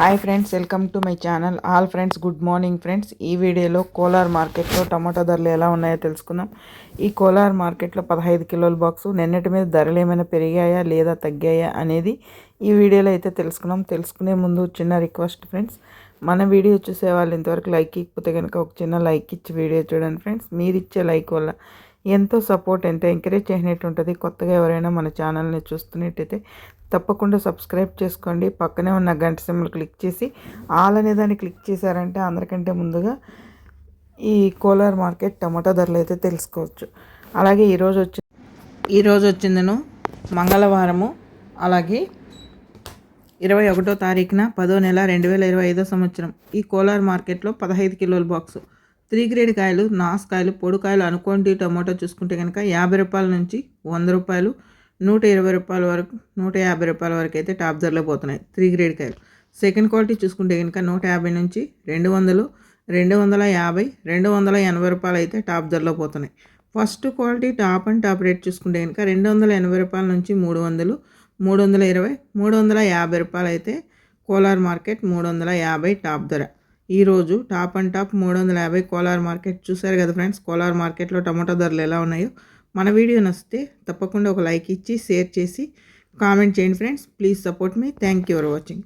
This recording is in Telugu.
Hi friends welcome to my channel. All friends good morning friends. ఈ వీడియోలో కోలార్ మార్కెట్లో టమాటో ధరలు ఎలా ఉన్నాయో తెలుసుకుందాం. ఈ కోలార్ మార్కెట్లో పదహైదు కిలోల బాక్స్ నిన్నటి మీద ధరలు ఏమైనా పెరిగాయా లేదా తగ్గాయా అనేది ఈ వీడియోలో అయితే తెలుసుకున్నాం తెలుసుకునే ముందు చిన్న రిక్వెస్ట్ ఫ్రెండ్స్ మన వీడియో చూసే వాళ్ళు ఇంతవరకు లైక్ ఇకపోతే కనుక ఒక చిన్న లైక్ ఇచ్చి వీడియో చూడండి ఫ్రెండ్స్. మీరు ఇచ్చే లైక్ వల్ల ఎంతో సపోర్ట్ ఎంతో ఎంకరేజ్ చేసినట్టు ఉంటుంది కొత్తగా ఎవరైనా మన ఛానల్ని చూస్తున్నట్టయితే తప్పకుండా సబ్స్క్రైబ్ చేసుకోండి. పక్కనే ఉన్న గంట సింబల్ క్లిక్ చేసి ఆల్ అనే దాన్ని క్లిక్ చేశారంటే అందరికంటే ముందుగా ఈ కోలార్ మార్కెట్ టమాటా ధరలు అయితే తెలుసుకోవచ్చు. అలాగే ఈరోజు వచ్చి ఈరోజు వచ్చిందను మంగళవారము. అలాగే ఇరవై ఒకటో తారీఖున పదో నెల రెండు వేల ఇరవై ఐదో సంవత్సరం ఈ కోలార్ మార్కెట్లో పదహైదు కిలోల బాక్సు. త్రీ గ్రేడ్ కాయలు నాసుకాయలు పొడికాయలు అనుకోండి టమోటా చూసుకుంటే కనుక యాభై రూపాయల నుంచి వంద రూపాయలు నూట ఇరవై రూపాయల వరకు నూట యాభై రూపాయల వరకు అయితే టాప్ ధరలో పోతున్నాయి త్రీ గ్రేడ్ కాయలు. సెకండ్ క్వాలిటీ చూసుకుంటే కనుక నూట యాభై నుంచి రెండు వందలు రెండు వందల యాభై రెండు వందల ఎనభై రూపాయలు అయితే టాప్ ధరలో పోతున్నాయి. First quality top and top rate చూసుకుంటే కనుక రెండు వందల ఎనభై రూపాయల నుంచి మూడు వందలు మూడు వందల ఇరవై మూడు వందల యాభై రూపాయలు అయితే కోలార్ మార్కెట్ మూడు వందల యాభై టాప్ ధర. ఈరోజు టాప్ అండ్ టాప్ మూడు వందల యాభై కోలార్ మార్కెట్ చూసారు కదా ఫ్రెండ్స్? కోలార్ మార్కెట్లో టమాటో ధరలు ఎలా ఉన్నాయో? మన వీడియో నచ్చితే తప్పకుండా ఒక లైక్ ఇచ్చి షేర్ చేసి కామెంట్ చేయండి friends. Please support me. Thank you for watching.